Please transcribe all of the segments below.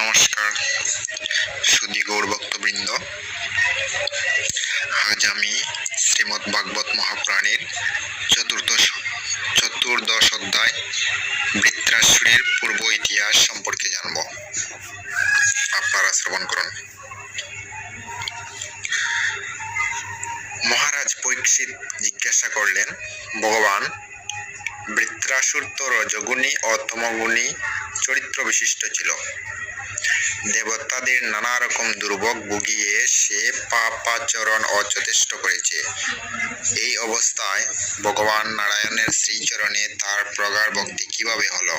নমস্কার, সুদী গৌর ভক্তবৃন্দ। আজ আমি শ্রীমদ্ ভাগবত মহাপ্রাণীর চতুর্দশ চতুর্দশ অধ্যায় বৃত্রাসুরের পূর্ব ইতিহাস সম্পর্কে জানব। আপনারা শ্রবণ করুন। মহারাজ পরীক্ষিত জিজ্ঞাসা করলেন, ভগবান বৃত্রাসুর তো রজগুণী ও তমগুণী চরিত্র বিশিষ্ট ছিল। দেবতাদের নানা রকম দুর্ভোগ ভুগিয়ে সে পাপাচরণ ও যথেষ্ট করেছে। এই অবস্থায় ভগবান নারায়ণের শ্রীচরণে তার প্রগাঢ় ভক্তি কীভাবে হলো?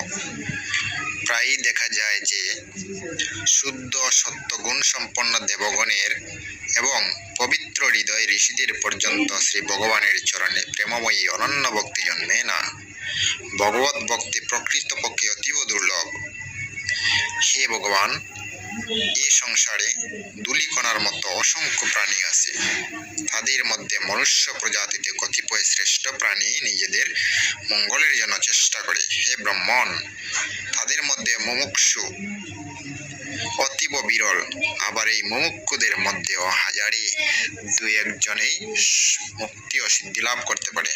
প্রায়ই দেখা যায় যে শুদ্ধ সত্যগুণ সম্পন্ন দেবগণের এবং পবিত্র হৃদয় ঋষিদের পর্যন্ত শ্রী ভগবানের চরণে প্রেমময়ী অনন্য ভক্তি জন্মে না। ভগবত ভক্তি প্রকৃতপক্ষে অতীব দুর্লভ। হে ভগবান এই সংসারে দুলিকণার মতো অসংখ্য প্রাণী আছে। তাদের মধ্যে মনুষ্য প্রজাতিতে কতিপয় শ্রেষ্ঠ প্রাণী নিজেদের মঙ্গলের জন্য চেষ্টা করে। হে ব্রহ্মণ, তাদের মধ্যে মুমুক্ষু অতীব বিরল। আবার এই মুমুক্ষুদের মধ্যেও হাজারে দু একজনেই মুক্তি ও সিদ্ধি লাভ করতে পারে।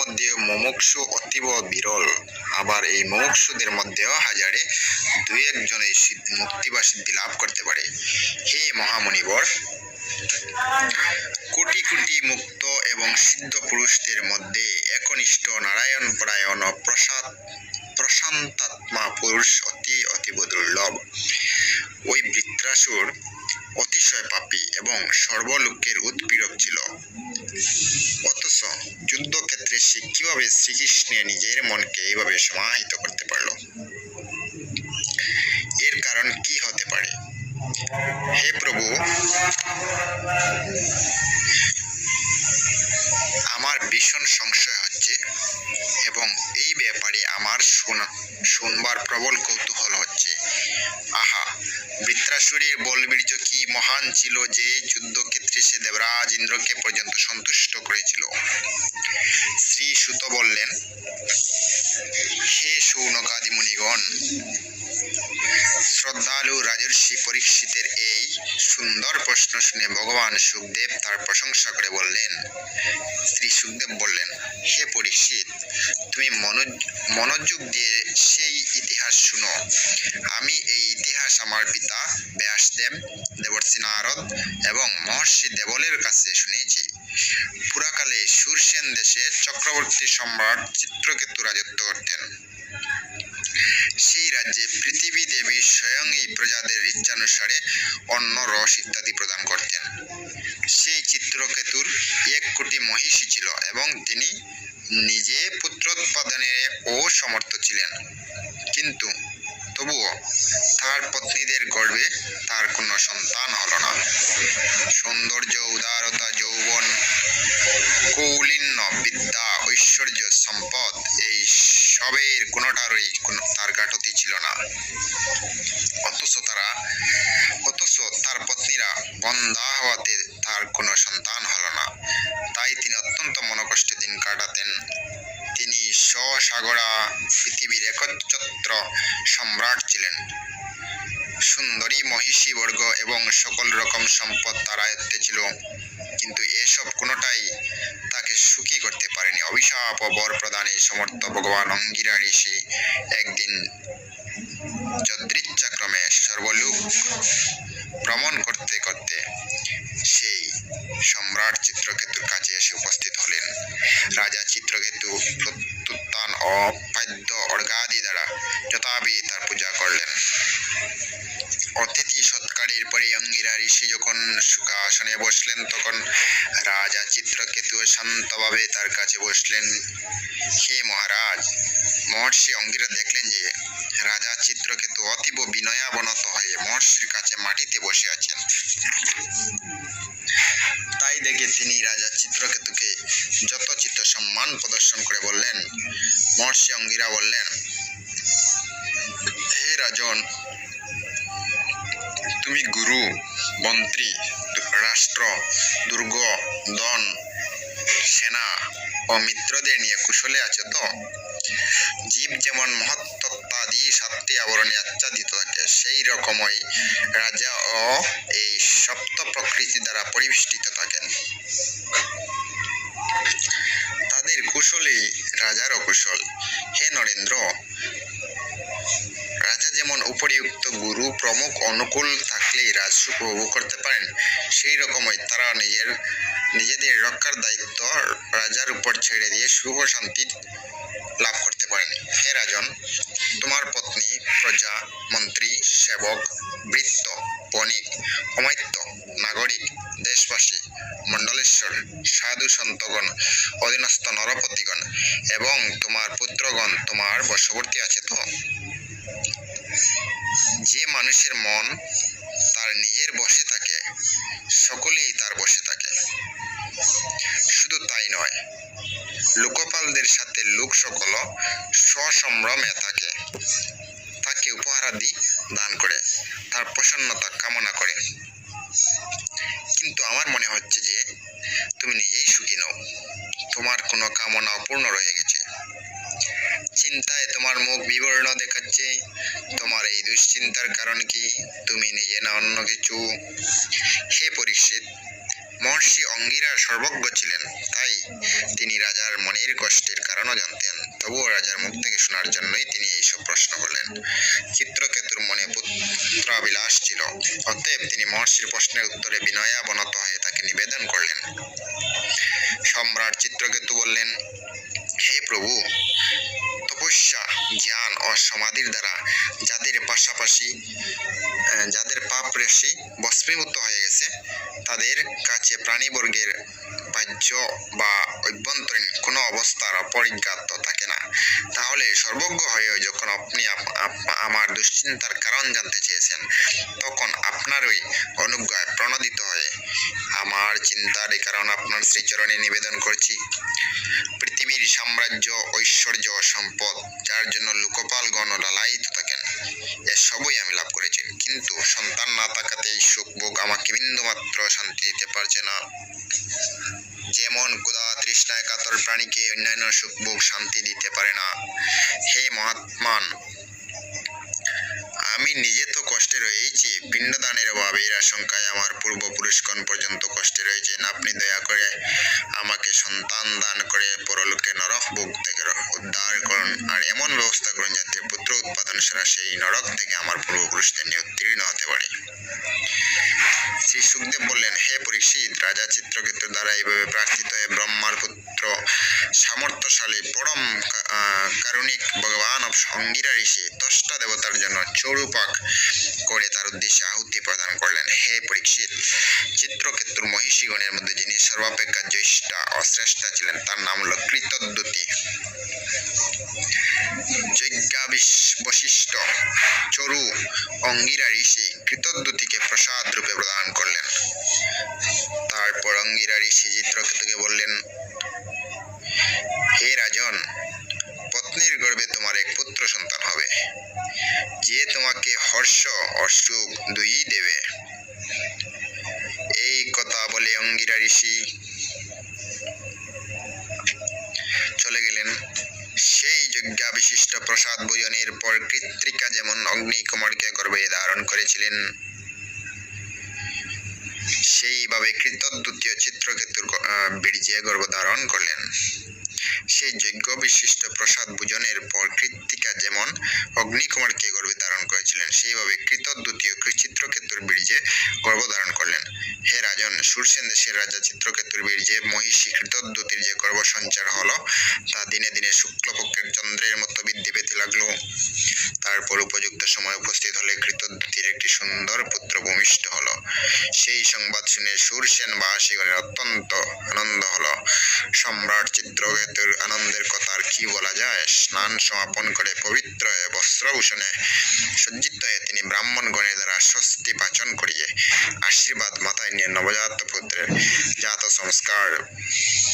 মধ্যে মুমুক্ষু অতীব বিরল। আবার এই মুমুক্ষুদের মধ্যেও হাজারে দুই একজনে মুক্তি বা সিদ্ধি লাভ করতে পারে। হে মহামণিবর, কোটি কোটি মুক্ত এবং সিদ্ধ পুরুষদের মধ্যে একনিষ্ঠ নারায়ণ পরায়ণ প্রসাদ প্রশান্তাত্মা পুরুষ শ্রীকৃষ্ণে নিজের মনকে এইভাবে সমাহিত করতে পারল। এর কারণ কি হতে পারে? হে প্রভু, আমার ভীষণ সংশয় হচ্ছে এবং এই ব্যাপারে আমার শোনা, শুনবার প্রবল কৌতূহল হচ্ছে। আহা, বৃত্রাসুরের বলবীর্য কি মহান ছিল যে যুদ্ধক্ষেত্রে সে দেবরাজ ইন্দ্রকে পর্যন্ত সন্তুষ্ট করেছিল। শ্রী সুত বললেন হে সৌনকাদি মুনিগণ শ্রদ্ধালু রাজর্ষি পরীক্ষিতের এই সুন্দর প্রশ্ন শুনে ভগবান সুখদেব তার প্রশংসা করে বললেন, শ্রী সুখদেব বললেন, হে পরীক্ষিত, তুমি মনো- মনোযোগ দিয়ে সেই ইতিহাস শুনো। আমি এই ইতিহাস আমার পিতা ব্যাসদেব, দেবর্ষি নারদ এবং মহর্ষি দেবলের কাছে শুনেছি। পুরাকালে সুরসেন দেশে চক্রবর্তী সম্রাট চিত্রকেতু রাজত্ব করতেন। সেই রাজ্যে পৃথিবী দেবী স্বয়ং এই প্রজাদের ইচ্ছানুসারে অন্ন, রস ইত্যাদি প্রদান করতেন। সেই চিত্রকেতুর এক কোটি মহিষী ছিল এবং তিনি নিজে পুত্রোৎপাদনে ও সমর্থ ছিলেন। কিন্তু তবুও তার পত্নীদের গর্ভে তার কোনো সন্তান হলো না। সৌন্দর্য, উদারতা, যৌবন, কৌলিন্য, বিদ্যা, ঐশ্বর্য, সম্পদ এই সবের কোনোটারই কোনো তার গাঠতি ছিল না। অথচ তারা, অথচ তার পত্নীরা বন্ধা হওয়াতে তার কোনো সন্তান হল না। তাই তিনি অত্যন্ত মনকষ্টে দিন কাটাতেন। তিনি স্বসাগরা পৃথিবীর একচ্ছত্র সম্রাট ছিলেন। সুন্দরী মহিষী বর্গ এবং সকল রকম সম্পদ তার আয়ত্তে ছিল। কিন্তু এসব কোনোটাই তাকে সুখী করতে পারেনি। অভিশাপ ও বর প্রদানে সমর্থ ভগবান অঙ্গিরা ঋষি একদিন যদৃচ্ছাক্রমে সর্বলোক ভ্রমণ করতে করতে সেই সম্রাট চিত্রকেতুর কাছে এসে উপস্থিত হলেন। রাজা চিত্রকেতু প্রত্যুত্থান ও পাদ্য অর্গাদি দ্বারা যথাবি তার পূজা করলেন। অতিথি ঋষি যখন সুখাসনে বসলেন, তখন রাজা চিত্রকেতু শান্তভাবে তার কাছে বসলেন, হে মহারাজ, মহর্ষি অঙ্গিরা দেখলেন যে রাজা চিত্রকেতু অতীব বিনয়াবনত হয়ে মহর্ষির কাছে মাটিতে বসে আছেন। তাই দেখে তিনি রাজা চিত্রকেতুকে যথোচিত সম্মান প্রদর্শন করে বললেন, মহর্ষি অঙ্গিরা বললেন ও মিত্রদের নিয়ে কুশলে আছে তো? জীব যেমন মহত্তত্ত্বাদি সাতটি আবরণে আচ্ছাদিত থাকে, সেই রকমই রাজা ও এই সপ্ত প্রকৃতি দ্বারা পরিবেষ্টিত থাকেন। তাদের কুশলেই রাজারও কুশল। হে নরেন্দ্র, রাজা যেমন উপরিউক্ত গুরু, প্রমুখ, অনুকূল থাকলেই রাজসুখ উপভোগ করতে পারেন, সেই রকমই তারা নিজের নিজেদের রক্ষার দায়িত্ব রাজার উপর ছেড়ে দিয়ে ও শান্তি লাভ করতে পারেন। হে রাজন, তোমার পত্নী, প্রজা, মন্ত্রী, সেবক, বৃত্ত, বণিক, অমাত্য, নাগরিক, দেশবাসী, মণ্ডলেশ্বর, সাধু সন্তগণ, অধীনস্থ নরপতিগণ এবং তোমার পুত্রগণ তোমার বশবর্তী আছে তো? যে মানুষের মন তার নিজের বসে সসম্ভ্রমে থাকে তাকে উপহারাদি দান করে, তার প্রসন্নতা কামনা করে। কিন্তু আমার মনে হচ্ছে যে, তুমি নিজেই সুখী নও। তোমার কোনো কামনা অপূর্ণ রয়ে গেছে। চিন্তায় তোমার মুখ বিবর্ণ দেখাচ্ছে। তোমার এই দুশ্চিন্তার কারণ কি? তুমি নিজে না অন্য কিছু? হে পরীক্ষিত মহর্ষি অঙ্গিরা সর্বজ্ঞ ছিলেন, তাই তিনি রাজার মনের কষ্টের কারণও জানতেন। তবুও রাজার মুখ থেকে শোনার জন্যই তিনি এইসব প্রশ্ন করলেন। চিত্রকেতুর মনে পুত্রাবিলাস ছিল, অতএব তিনি মহর্ষির প্রশ্নের উত্তরে বিনয়াবনত হয়ে তাকে নিবেদন করলেন। সম্রাট চিত্রকেতু বললেন, হে প্রভু তপস্যা জ্ঞান ও সমাধির দ্বারা যাদের পাশাপাশি যাদের পাপ রেশি ভস্মীভূত হয়ে গেছে, তাদের কাছে প্রাণীবর্গের বাহ্য বা অভ্যন্তরীণ কোনো অবস্থার অপরিজ্ঞাত থাকে না। তাহলে সর্বজ্ঞ হয়ে যখন আপনি আপ- আপ- আমার দুশ্চিন্তার কারণ জানতে চেয়েছেন, তখন আপনারই অনুজ্ঞায় প্রণোদিত হয়ে আমার চিন্তার এই কারণ আপনার শ্রীচরণে নিবেদন করছি। পৃথিবীর সাম্রাজ্য, ঐশ্বর্য সম্পদ, যার জন্য লোকপালগণ লালায়িত থাকেন। এসবই আমি লাভ করেছি। কিন্তু সন্তান না থাকাতে এই সুখ, ভোগ আমাকে বিন্দুমাত্র শান্তি দিতে পারছে না। যেমন কুদা, তৃষ্ণায় কাতর প্রাণীকে অন্যান্য সুখ, ভোগ, শান্তি দিতে পারে না। হে মহাত্মান, আমি নিজে তো কষ্টে রয়েছি এর আশঙ্কায় আমার পূর্বপুরুষগণ পর্যন্ত কষ্টে রয়েছেন আপনি দয়া করে আমাকে সন্তান দান করে পরলোকে নরক ভোগ থেকে উদ্ধার করুন। আর এমন ব্যবস্থা করুন যাতে পুত্র উৎপাদন সেরা সেই নরক থেকে আমার পূর্বপুরুষদের নিয়ে উত্তীর্ণ হতে পারে। শ্রী সুখদেব বললেন, হে পরীক্ষিত, রাজা চিত্রকেতুর দ্বারা এইভাবে প্রার্থিত হয়ে ব্রহ্মার পুত্র, সামর্থ্যশালী, পরম কারুণিক ভগবান অঙ্গিরা ঋষি দশটা দেবতার জন্য চৌরুপাক করে তার উদ্দেশ্যে আহুতি প্রদান করলেন। হে পরীক্ষিত, চিত্রকেতুর মহিষীগণের মধ্যে যিনি সর্বাপেক্ষা জ্যেষ্ঠা ও শ্রেষ্ঠা ছিলেন, তার নাম হল কৃতদ্যুতি। যজ্ঞাবিশ বশিষ্ঠ চরু অঙ্গিরা ঋষি, কৃতদ্যুতিকে প্রসাদ রূপে প্রদান করলেন। তারপর অঙ্গিরা ঋষি চিত্রকেতুকে বললেন, হে রাজন, পত্নীর গর্ভে তোমার এক পুত্র সন্তান হবে। যে তোমাকে হর্ষ ও সুখ দুই দেবে। এই কথা বলে অঙ্গিরা ঋষি চলে গেলেন। সেই যজ্ঞা বিশিষ্ট প্রসাদ ভোজনের পর কৃত্রিকা যেমন অগ্নিকুমারকে গর্ভে ধারণ করেছিলেন সেইভাবে কৃতদ্বিতীয় চিত্রকেতুর বীর্যে গর্ভধারণ করলেন। সেই যজ্ঞ বিশিষ্ট প্রসাদ ভোজনের পর কৃত্তিকা যেমন অগ্নিকুমারকে গর্ভে ধারণ করেছিলেন, সেইভাবে কৃতদ্বিতীয় চিত্রকেতুর বীর্যে গর্ভধারণ করলেন। হে রাজন, সুরসেন দেশের রাজা চিত্রকেতুর বীর্যে মহিষী কৃতদ্যুতির যে গর্ভ সঞ্চার হলো, তা দিনে দিনে শুক্লপক্ষের চন্দ্রের মতো লাগল তারপর উপযুক্ত সময় উপস্থিত হলে কৃতদ্যুতির একটি সুন্দর পুত্র ভূমিষ্ঠ হলো। সেই সংবাদ শুনে সুরসেন বাসীগণের অত্যন্ত আনন্দ হলো। সম্রাট চিত্রকেতুর আনন্দের কথা আর কি বলা যায়? স্নান সমাপন করে পবিত্র হয়ে বস্ত্রভূষণে সজ্জিত হয়ে তিনি ব্রাহ্মণগণের দ্বারা স্বস্তি পাচন করিয়ে আশীর্বাদ মাথায় নিয়ে নবজাত পুত্রের জাত সংস্কার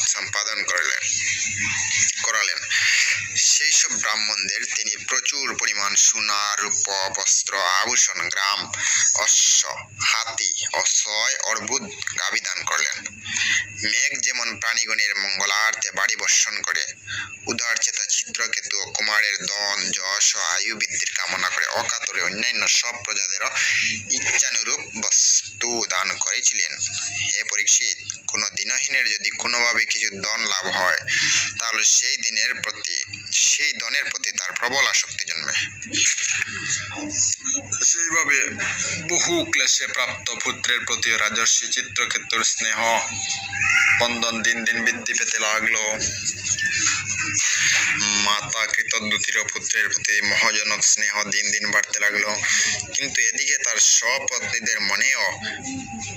সম্পাদন করলেন, করালেন। সেই সব ব্রাহ্মণদের তিনি প্রচুর পরিমাণ সোনা রূপ বস্ত্র আভূষণ, গ্রাম, অশ্ব, হাতি ছয় অর্বুদ গাভী দান করলেন। মেঘ যেমন প্রাণীগণের মঙ্গলার্থে বাড়ি বর্ষণ করে, উদার চেতা চিত্রকেতু ও কুমারের দন, যশ আয়ু বৃদ্ধির কামনা করে অকাতরে অন্যান্য সব প্রজাদেরও ইচ্ছানুরূপ বস্তু দান করেছিলেন। হে পরীক্ষিত, কোনো দিনহীনের যদি কোনোভাবে কিছু দন লাভ হয়, তাহলে সেই দিনের প্রতি সেই দনের প্রতি তার প্রবল আসক্তি জন্মে। সেইভাবে বহু ক্লেশে প্রাপ্ত পুত্রের প্রতি রাজস্বী চিত্রক্ষেত্র স্নেহ বন্ধন দিন দিন বৃদ্ধি পেতে লাগল। মাতা কৃতদ্যুতির পুত্রের প্রতি মহাজনক স্নেহ দিন দিন বাড়তে লাগল। কিন্তু এদিকে তার সপত্নীদের মনেও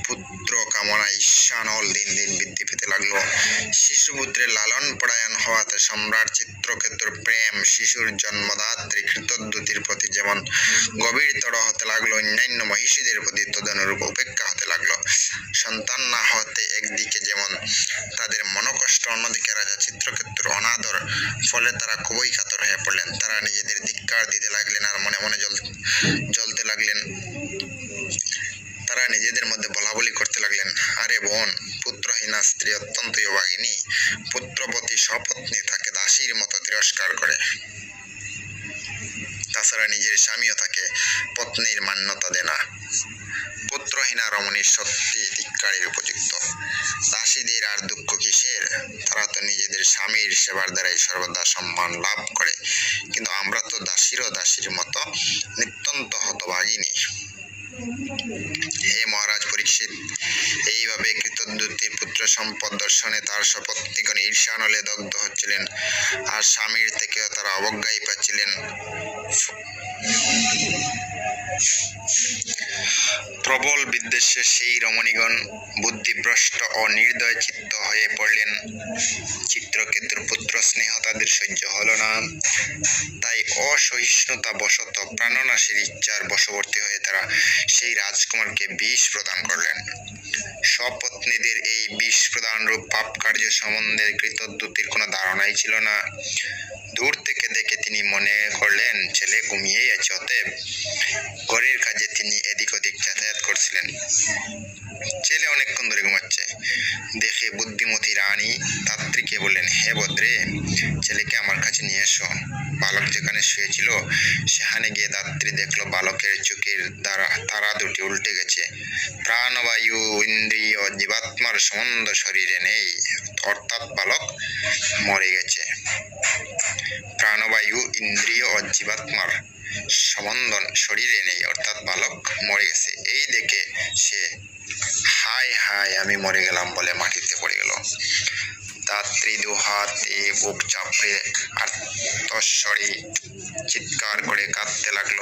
পুত্র কামনা ঈর্ষানল দিন দিন বৃদ্ধি পেতে লাগল। শিশুপুত্রের লালন পরায়ণ হওয়াতে সম্রাট চিত্রকেতুর প্রেম, শিশুর জন্মদাত্রী কৃতদ্যুতির প্রতি যেমন গভীরতর হতে লাগল, অন্যান্য মহিষীদের প্রতি তদনুরূপ উপেক্ষা হতে লাগল। সন্তান না হতে একদিকে যেমন তাদের মনোকষ্ট, অন্যদিকে রাজা চিত্রক্ষেত্র অনাদর ফলে তারা খুবই কাতর হয়ে পড়লেন। তারা নিজেদের ধিক্কার দিতে লাগলেন আর মনে মনে জল জ্বলতে লাগলেন। তারা নিজেদের মধ্যে বলা বলি করতে লাগলেন। আরে বোন পুত্রহীনা স্ত্রী অত্যন্ত অভাগিনী পুত্রবতী সপত্নী তাকে দাসীর মতো তিরস্কার করে। তাছাড়া নিজের স্বামীও তাকে পত্নীর মান্যতা দেয় না। পুত্রহীনা রমণীর সত্যি ধিক্কারের উপযুক্ত। দাসীদের আর দুঃখ কিসের? তারা তো নিজেদের স্বামীর সেবার দ্বারাই সর্বদা সম্মান লাভ করে। কিন্তু আমরা তো দাসীরও দাসীর মতো নিত্যন্ত হতভাগিনী। হে মহারাজ পরীক্ষিত, এইভাবে কৃতদ্যুতির পুত্র সম্পদ দর্শনে তার সপত্নীগণ ঈর্ষানলে দগ্ধ হচ্ছিলেন আর স্বামীর থেকেও তারা অবজ্ঞাই পাচ্ছিলেন প্রবল বিদ্বেষে সেই রমণীগণ বুদ্ধিভ্রষ্ট ও নির্দয় চিত্ত হয়ে পড়লেন। চিত্রকেতুর পুত্র স্নেহ তাদের সহ্য হল না। তাই অসহিষ্ণুতা বশত প্রাণনাশীর ইচ্ছার বশবর্তী হয়ে তারা সেই রাজকুমারকে বিষ প্রদান করলেন। সপত্নীদের এই বিষ প্রদান রূপ পাপ কার্য সম্বন্ধে কৃতদ্যুতির কোনো ধারণাই ছিল না। দূর থেকে দেখে তিনি মনে করলেন, ছেলে ঘুমিয়েই আছে, অতএব ঘরের কাজে তিনি এদিক ওদিক যাতায়াত করছিলেন। ছেলে অনেকক্ষণ ধরে ঘুমাচ্ছে। দেখে বুদ্ধিমতী রানী তাত্রীকে বললেন, হে বদ্রে, ছেলেকে আমার কাছে নিয়ে এসো। বালক যেখানে শুয়েছিল, সেখানে গিয়ে দাত্রী দেখল বালকের চোখের দ্বারা, তারা দুটি উল্টে গেছে। প্রাণবায়ু, ইন্দ্রিয়, জীবাত্মার সম্বন্ধ শরীরে নেই। অর্থাৎ বালক মরে গেছে। ইন্দ্রিয় ও জীবাত্মার সম্বন্ধন শরীরে নেই অর্থাৎ বালক মরে গেছে এই দেখে সে হায় হায় আমি মরে গেলাম বলে মাটিতে পড়ে গেল। দাত্রী দুহাতে বুক চাপড়ে আর্তস্বরে চিৎকার করে কাঁদতে লাগল।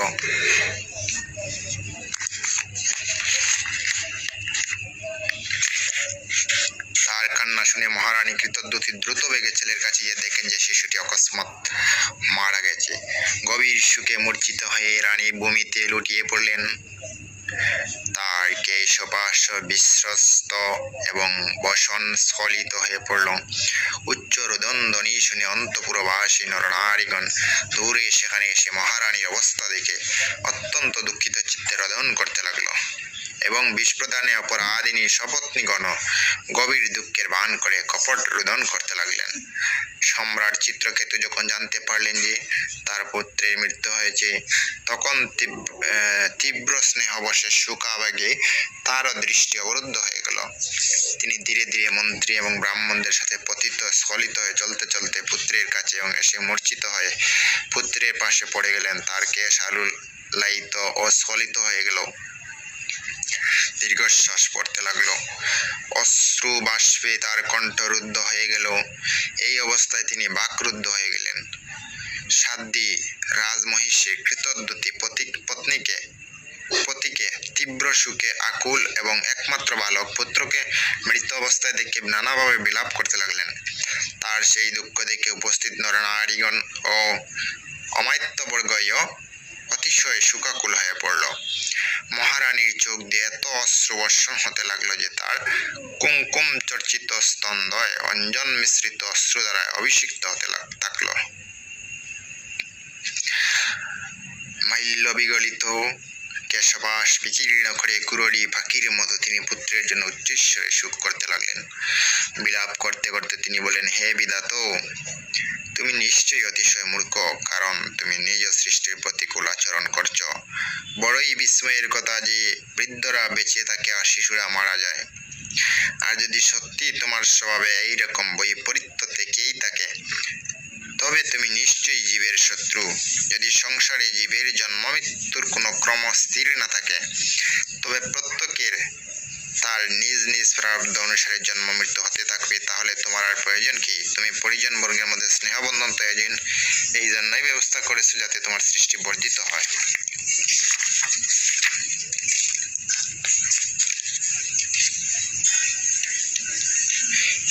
কান্না শুনে মহারানী কৃতদ্যুতি দ্রুত বেগে ছেলের কাছে গিয়ে দেখেন যে শিশুটি অকস্মাৎ মারা গেছে। গভীর সুখে মূর্ছিত হয়ে রানী ভূমিতে লুটিয়ে পড়লেন। তার কেশপাশ বিশ্বস্ত এবং বসন স্খলিত হয়ে পড়ল। উচ্চ রোদন ধ্বনি শুনে অন্তপুরবাসী নরনারীগণ দূরে সেখানে এসে মহারানীর অবস্থা দেখে অত্যন্ত দুঃখিত চিত্তে রোদন করতে লাগল। এবং বিষপ্রদানে অপরাধিনী সপত্নীগণ গভীর দুঃখের ভান করে কপট রোদন করতে লাগলেন। সম্রাট চিত্রকেতু যখন জানতে পারলেন যে তার পুত্রের মৃত্যু হয়েছে, তখন তীব্র স্নেহবশে সুখাবেগে তারও দৃষ্টি অবরুদ্ধ হয়ে গেল। তিনি ধীরে ধীরে মন্ত্রী এবং ব্রাহ্মণদের সাথে পতিত স্খলিত হয়ে চলতে চলতে পুত্রের কাছে এবং এসে মূর্ছিত হয়ে পুত্রের পাশে পড়ে গেলেন। তার কেশ আলু লাইত ও স্খলিত হয়ে গেল। দীর্ঘশ্বাস পড়তে লাগল। অশ্রু বাষ্পে তার কণ্ঠ রুদ্ধ হয়ে গেল। এই অবস্থায় তিনি বাকরুদ্ধ হয়ে গেলেন। সাধ্বী রাজমহিষী কৃতদ্যুতি পতি পত্নীকে, পতিকে তীব্র সুখে, আকুল এবং একমাত্র বালক পুত্রকে মৃত অবস্থায় দেখে নানাভাবে বিলাপ করতে লাগলেন। তার সেই দুঃখ দেখে উপস্থিত নরনারীগণ ও অমাত্যবর্গীয় অতি অতিশয় শোকাকুল হয়ে পড়ল। মহারানীর চোখ দিয়ে এত অশ্রুবর্ষণ হতে লাগল যে তার কুমকুম চর্চিত স্তন্দয় অঞ্জন মিশ্রিত অশ্রু দ্বারা অভিষিক্ত হতে থাকল। মাল্য বিগলিত কেশবাস বিচীর্ণ করে কুররি ফাঁকির মতো তিনি পুত্রের জন্য উচ্চস্বরে সুখ করতে লাগলেন। বিলাপ করতে করতে তিনি বলেন হে বিধাত, তুমি নিশ্চয়ই অতিশয় মূর্খ, কারণ তুমি নিজ সৃষ্টির প্রতিকূল আচরণ করছ। বড়ই বিস্ময়ের কথা যে বৃদ্ধরা বেঁচে থাকে আর শিশুরা মারা যায়। আর যদি সত্যি তোমার স্বভাবে এইরকম বৈপরীত্য থাকে তবে তুমি নিশ্চয়ই জীবের শত্রু। যদি সংসারে জীবের জন্ম, মৃত্যুর কোনো ক্রম স্থির না থাকে, তবে প্রত্যেকের তার নিজ নিজ প্রারব্ধ অনুসারে জন্ম, মৃত্যু হতে থাকবে, তাহলে তোমার আর প্রয়োজন কি? তুমি পরিজন বর্গের মধ্যে স্নেহবন্ধন তৈরি এই জন্যই ব্যবস্থা করেছ যাতে তোমার সৃষ্টি বর্জিত হয়।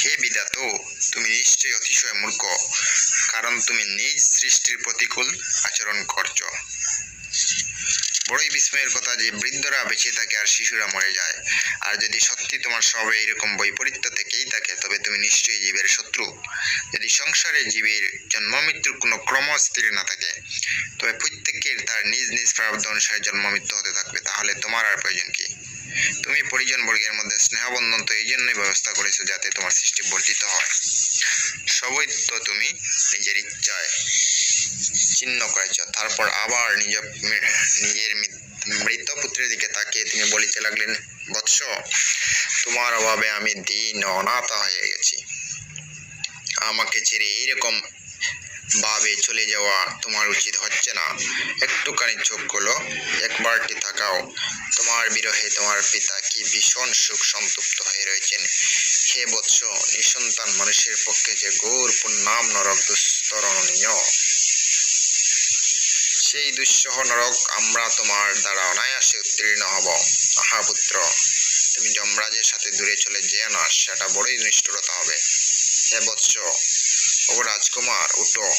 হে বিধাত, তুমি নিশ্চয়ই অতিশয় মূর্খ। কারণ তুমি নিজ সৃষ্টির প্রতিকূল আচরণ করছ। বড়ই বিস্ময়ের কথা যে বৃদ্ধরা বেঁচে থাকে আর শিশুরা মরে যায়। আর যদি সত্যি তোমার সবে এরকম বৈপরীত্য থেকেই থাকে, তবে তুমি নিশ্চয়ই জীবের শত্রু। যদি সংসারে জীবের জন্ম মৃত্যুর কোনো ক্রম স্থির না থাকে, তবে প্রত্যেকের তার নিজ নিজ প্রারব্ধ অনুসারে জন্ম মৃত্যু হতে থাকবে, তাহলে তোমার আর প্রয়োজন কি? তুমি পরিজন বর্গের মধ্যে স্নেহবন্ধন তো এই জন্যই ব্যবস্থা করেছ যাতে তোমার সৃষ্টি বর্ধিত হয়। সবই তো তুমি নিজের ইচ্ছায় চিহ্ন করেছ। তারপর আবার নিজ নিজের মৃত পুত্রের দিকে তাকিয়ে তিনি বলিতে লাগলেন, বৎস, তোমার অভাবে আমি দিন অনাথা হয়ে গেছি। আমাকে ছেড়ে এইরকম ভাবে চলে যাওয়া তোমার উচিত হচ্ছে না। একটুখানি চোখগুলো একবারটি থাকাও। তোমার বিরহে তোমার পিতা কি ভীষণ সুখ সন্তুপ্ত হয়ে রয়েছেন। হে বৎস, নিঃসন্তান মানুষের পক্ষে যে গৌর নাম নরক দুস্তরণীয়। সেই দুঃসহ নরক আমরা তোমার দ্বারা অনায়াসে উত্তীর্ণ হব। আহা পুত্র, তুমি যমরাজের সাথে দূরে চলে যেও না, সেটা বড়ই নিষ্ঠুরতা হবে। হে বৎস ও রাজকুমার, উঠো।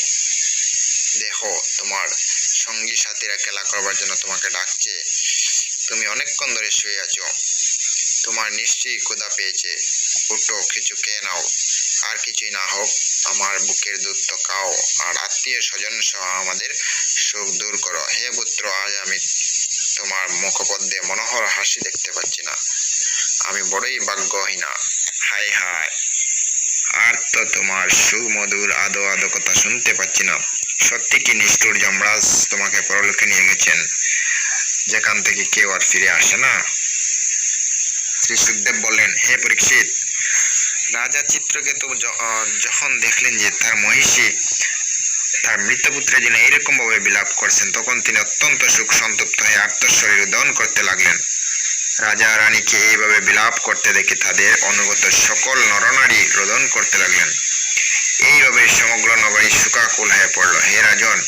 দেখো, তোমার সঙ্গী সাথীরা খেলা করবার জন্য তোমাকে ডাকছে। তুমি অনেকক্ষণ ধরে শুয়ে আছো। তোমার নিশ্চয়ই ক্ষুধা পেয়েছে। উঠো, কিছু খেয়ে নাও। আর কিছুই না হোক, আমার বুকের দুধ তো খাও। আর আত্মীয় স্বজন সহ আমাদের সুখ দূর করো। হে পুত্র, আজ আমি তোমার মুখপদ্মে মনোহর হাসি দেখতে পাচ্ছি না। আমি বড়ই ভাগ্যহীনা। হাই হাই আর তো তোমার সুমধুর আদো আদো কথা শুনতে পাচ্ছি না। সত্যি কি নিষ্ঠুর যমরাজ তোমাকে পরলোকে নিয়ে গেছেন? যেখান থেকে কেউ আর ফিরে আসে না। শ্রী সুখদেব বললেন, হে পরীক্ষিত, রাজা চিত্রকে তো যখন দেখলেন যে তার মহিষী তার মৃতপুত্রের জন্য এরকম ভাবে বিলাপ করছেন, তখন তিনি অত্যন্ত সুখ সন্তুপ্ত হয়ে আত্মস্বরে দহন করতে লাগলেন। রাজা রানীকে এইভাবে বিলাপ করতে দেখে তাদের অনুগত সকল নরনারী রোদন করতে লাগলেন। এইভাবে সমগ্র নগরী শোকাকুল হয়ে পড়ল। হে রাজন,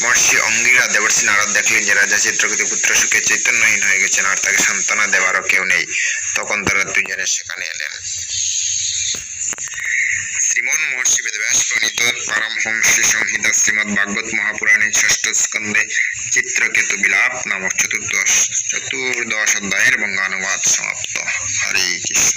মহর্ষি অঙ্গিরা দেবর্ষী নারদ দেখলেন যে রাজা চিত্রগতি পুত্র সুখে চৈতন্যহীন হয়ে গেছেন আর তাকে সান্ত্বনা দেওয়ারও কেউ নেই। তখন তারা দুজনে সেখানে এলেন। শ্রীমন মহর্ষি বেদব্যাস প্রণীত পারমহংসী সংহিতা শ্রীমদ ভাগবত মহাপুরাণের ষষ্ঠ স্কন্ধে চিত্রকেতু বিলাপ নামক চতুর্দশ চতুর্দশ অধ্যায়ের বঙ্গানুবাদ সমাপ্ত। হরে কৃষ্ণ।